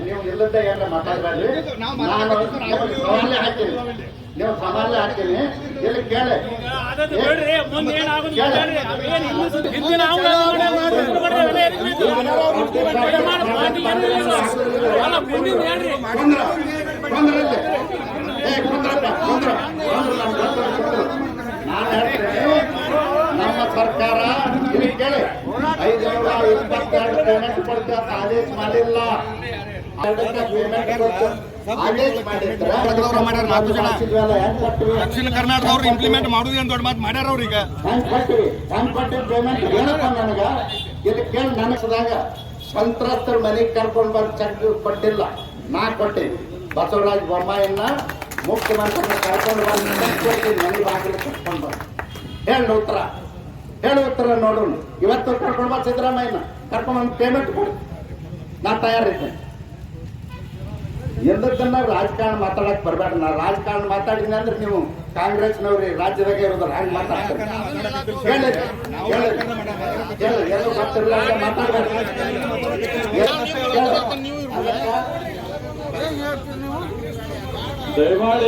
ನೀವು ಇಲ್ಲದ ನಾನು ಸವಾಲೇ ಹಾಕ್ತೀನಿ ನೀವು ಸವಾಲೇ ಹಾಕ್ತೀನಿ ಇಲ್ಲಿ ಕೇಳಿ. ನಾನು ಹೇಳ್ತೀನಿ. ನಮ್ಮ ಸರ್ಕಾರ ಇಲ್ಲಿ ಕೇಳಿ. ಐದುನೂರ ಇಪ್ಪತ್ತೆರಡು ಪೇಮೆಂಟ್ ಕೊಡ್ತೀವಿ? ದಕ್ಷಿಣ ಕರ್ನಾಟಕದವ್ರು ಇಂಪ್ಲಿಮೆಂಟ್ ಮಾಡುದು ಅಂತ ದೊಡ್ಡ ಮಾತು ಮಾಡ್ಯಾರ ಅವ್ರೀಗ ಪೇಮೆಂಟ್ ಏನಪ್ಪ ನನಗ ಇದಕ್ಕೆ ಸಂತ್ರಸ್ತರ ಮನೆಗೆ ಕರ್ಕೊಂಡು ಬಂದು ಚೆಕ್ ಕೊಟ್ಟಿಲ್ಲ ನಾ ಕೊಟ್ಟೆ ಬಸವರಾಜ ಬೊಮ್ಮಾಯನ್ನ ಮುಖ್ಯಮಂತ್ರಿ ಕರ್ಕೊಂಡು ಬಂದು ಕೊಟ್ಟಿನಿ ಮನೆ ಬಾಗಿಲು ಬಂದು ಹೇಳಿ ಉತ್ತರ ಹೇಳಿ ಉತ್ತರ ನೋಡೋಣ. ಇವತ್ತು ಕರ್ಕೊಂಡು ಬಾ ಸಿದ್ದರಾಮಯ್ಯನ. ಕರ್ಕೊಂಡು ಪೇಮೆಂಟ್ ಕೊಡಿ. ನಾ ತಯಾರಿದ್ದೆ. ಎಂದಕ್ಕನ್ನ ರಾಜಕಾರಣ ಮಾತಾಡಕ್ ಬರಬೇಡ. ನಾ ರಾಜಕಾರಣ ಮಾತಾಡಿದ್ನ ಅಂದ್ರೆ ನೀವು ಕಾಂಗ್ರೆಸ್ನವ್ರಿ ರಾಜ್ಯದಾಗ ಇರೋದ್ರ ಹಂಗೆ ಮಾತಾಡ್ತಾರೆ. ಗೊತ್ತಿರಲ್ಲ ಮಾತಾಡ್ಬೇಡ. ದಯಮಾಡಿ